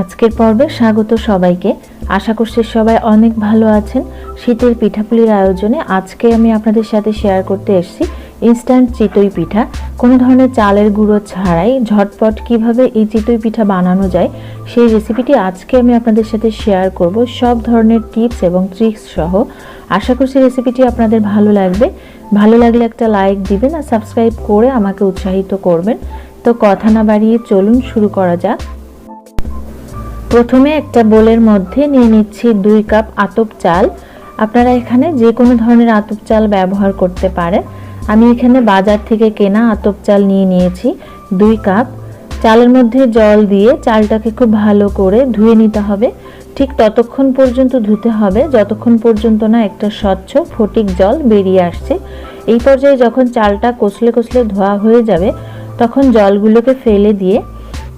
আজকের পর্বে স্বাগত সবাইকে। আশা করছি সবাই অনেক ভালো আছেন। শীতের পিঠাপুলির আয়োজনে আজকে আমি আপনাদের সাথে শেয়ার করতে এসেছি ইনস্ট্যান্ট চিতই পিঠা। কোনো ধরনের চালের গুঁড়ো ছাড়াই ঝটপট কীভাবে এই চিতই পিঠা বানানো যায়, সেই রেসিপিটি আজকে আমি আপনাদের সাথে শেয়ার করব। সব ধরনের টিপস এবং ট্রিক্স সহ। আশা করছি রেসিপিটি আপনাদের ভালো লাগবে। ভালো লাগলে একটা লাইক দিবেন আর সাবস্ক্রাইব করে আমাকে উৎসাহিত করবেন। তো কথা না বাড়িয়ে চলুন শুরু করা যাক। প্রথমে একটা বোলের মধ্যে নিয়ে নিচ্ছি দুই কাপ আতপ চাল। আপনারা এখানে যে কোনো ধরনের আতপ চাল ব্যবহার করতে পারেন। আমি এখানে বাজার থেকে কেনা আতপ চাল নিয়ে নিয়েছি দুই কাপ। চালের মধ্যে জল দিয়ে চালটাকে খুব ভালো করে ধুয়ে নিতে হবে। ঠিক ততক্ষণ পর্যন্ত ধুতে হবে। যতক্ষণ পর্যন্ত না একটা স্বচ্ছ ফটিক জল বেরিয়ে আসছে। এই পর্যায়ে যখন চালটা কষলে কষলে ধোয়া হয়ে যাবে, তখন জলগুলোকে ফেলে দিয়ে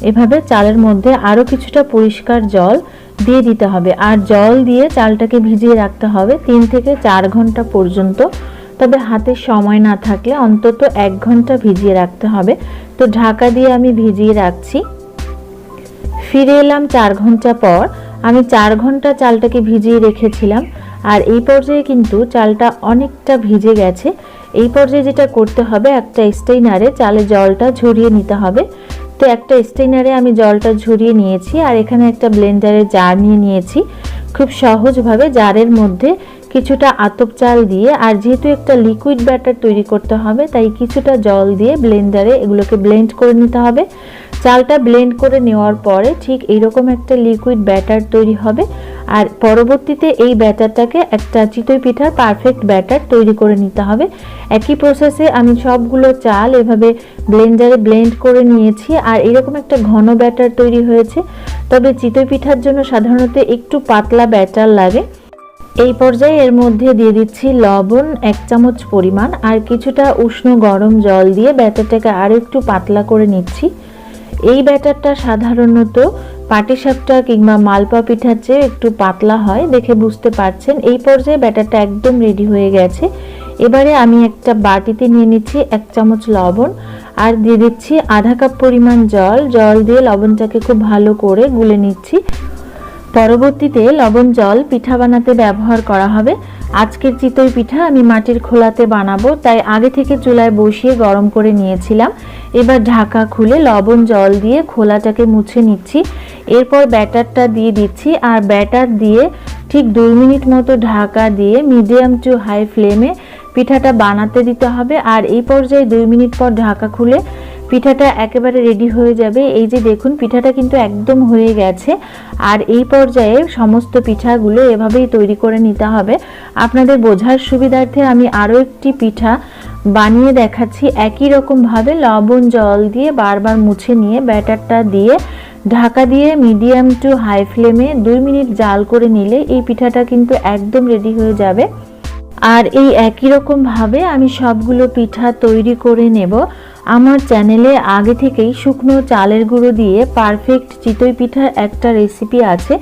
এভাবে চালের মধ্যে আরও কিছুটা পরিষ্কার জল দিয়ে দিতে হবে। আর জল দিয়ে চালটাকে ভিজিয়ে রাখতে হবে তিন থেকে চার ঘণ্টা পর্যন্ত। তবে হাতে সময় না থাকলে অন্তত এক ঘণ্টা ভিজিয়ে রাখতে হবে। তো ঢাকা দিয়ে আমি ভিজিয়ে রাখছি। ফিরে এলাম চার ঘণ্টা পর। আমি চার ঘণ্টা চালটাকে ভিজিয়ে রেখেছিলাম। আর এই পর্যায়ে কিন্তু চালটা অনেকটা ভিজে গেছে। এই পর্যায়ে যেটা করতে হবে, একটা স্টেইনারে চালে জলটা ঝরিয়ে নিতে হবে। তো একটা স্টেইনারে আমি জলটা ঝরিয়ে নিয়েছি আর এখানে একটা ব্লেন্ডারে জার নিয়ে নিয়েছি। খুব সহজভাবে জারের মধ্যে কিছুটা আতপ চাল দিয়ে আর যেহেতু একটা লিকুইড ব্যাটার তৈরি করতে হবে, তাই কিছুটা জল দিয়ে ব্লেন্ডারে এগুলোকে ব্লেন্ড করে নিতে হবে। চালটা ব্লেন্ড করে নেওয়ার পরে ঠিক এইরকম একটা লিকুইড ব্যাটার তৈরি হবে। আর পরবর্তীতে এই ব্যাটারটাকে একটা চিতই পিঠার পারফেক্ট ব্যাটার তৈরি করে নিতে হবে। একই প্রসেসে আমি সবগুলো চাল এভাবে ব্লেন্ডারে ব্লেন্ড করে নিয়েছি আর এরকম একটা ঘন ব্যাটার তৈরি হয়েছে। তবে চিতই পিঠার জন্য সাধারণত একটু পাতলা ব্যাটার লাগে। এই পর্যায়ে এর মধ্যে দিয়ে দিচ্ছি লবণ এক চামচ পরিমাণ আর কিছুটা উষ্ণ গরম জল দিয়ে ব্যাটারটাকে আরও একটু পাতলা করে নিচ্ছি। এই ব্যাটারটা সাধারণত পাটিসাপটা কিংবা মালপা পিঠার চেয়ে একটু পাতলা হয়, দেখে বুঝতে পারছেন। এই পর্যায়ে ব্যাটারটা একদম রেডি হয়ে গেছে। এবারে আমি একটা বাটিতে নিয়ে নিচ্ছি এক চামচ লবণ আর দিয়ে দিচ্ছি আধা কাপ পরিমাণ জল। জল দিয়ে লবণটাকে খুব ভালো করে গুলে নিচ্ছি। পরবর্তীতে লবণ জল পিঠা বানাতে ব্যবহার করা হবে। আজকের চিতই পিঠা আমি মাটির খোলাতে বানাবো, তাই আগে থেকে চুলায় বসিয়ে গরম করে নিয়েছিলাম। এবার ঢাকা খুলে লবণ জল দিয়ে খোলাটাকে মুছে নিচ্ছি। এরপর ব্যাটারটা দিয়ে দিচ্ছি আর ব্যাটার দিয়ে ঠিক দুই মিনিট মতো ঢাকা দিয়ে মিডিয়াম টু হাই ফ্লেমে পিঠাটা বানাতে দিতে হবে। আর এই পর্যায়ে দুই মিনিট পর ঢাকা খুলে পিঠাটা একেবারে রেডি হয়ে যাবে। এই যে দেখুন, পিঠাটা কিন্তু একদম হয়ে গেছে। আর এই পর্যায়ে সমস্ত পিঠাগুলো এভাবেই তৈরি করে নিতে হবে। আপনাদের বোঝার সুবিধার্থে আমি আরও একটি পিঠা বানিয়ে দেখাচ্ছি। একই রকমভাবে লবণ, জল দিয়ে বারবার মুছে নিয়ে ব্যাটারটা দিয়ে ঢাকা দিয়ে মিডিয়াম টু হাই ফ্লেমে দুই মিনিট জাল করে নিলে এই পিঠাটা কিন্তু একদম রেডি হয়ে যাবে। আর এই একই রকমভাবে আমি সবগুলো পিঠা তৈরি করে নেব। আমার চ্যানেলে আগে থেকেই শুকনো চালের গুঁড়ো দিয়ে পারফেক্ট চিতই পিঠার একটা রেসিপি আছে।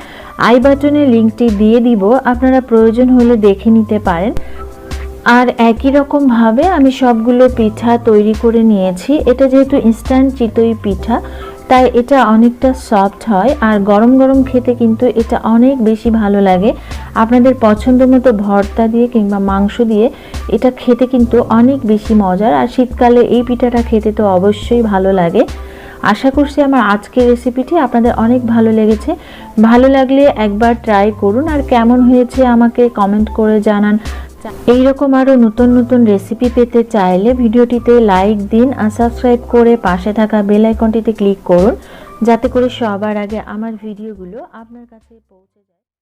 আই বাটনে লিঙ্কটি দিয়ে দিব, আপনারা প্রয়োজন হলে দেখে নিতে পারেন। আর একই রকমভাবে আমি সবগুলো পিঠা তৈরি করে নিয়েছি। এটা যেহেতু ইনস্ট্যান্ট চিতই পিঠা তাই এটা অনেকটা সফট হয় আর গরম গরম খেতে কিন্তু এটা অনেক বেশি ভালো লাগে। আপনাদের পছন্দ মতো ভর্তা দিয়ে কিংবা মাংস দিয়ে এটা খেতে কিন্তু অনেক বেশি মজার আর শীতকালে এই পিঠাটা খেতে তো অবশ্যই ভালো লাগে। আশা করছি আমার আজকের রেসিপিটি আপনাদের অনেক ভালো লেগেছে। ভালো লাগলে একবার ট্রাই করুন আর কেমন হয়েছে আমাকে কমেন্ট করে জানান। এইরকম আরও নতুন নতুন রেসিপি পেতে চাইলে ভিডিওটিতে লাইক দিন আর সাবস্ক্রাইব করে পাশে থাকা বেল আইকনটিতে ক্লিক করুন, যাতে করে সবার আগে আমার ভিডিওগুলো আপনার কাছে পৌঁছে যায়।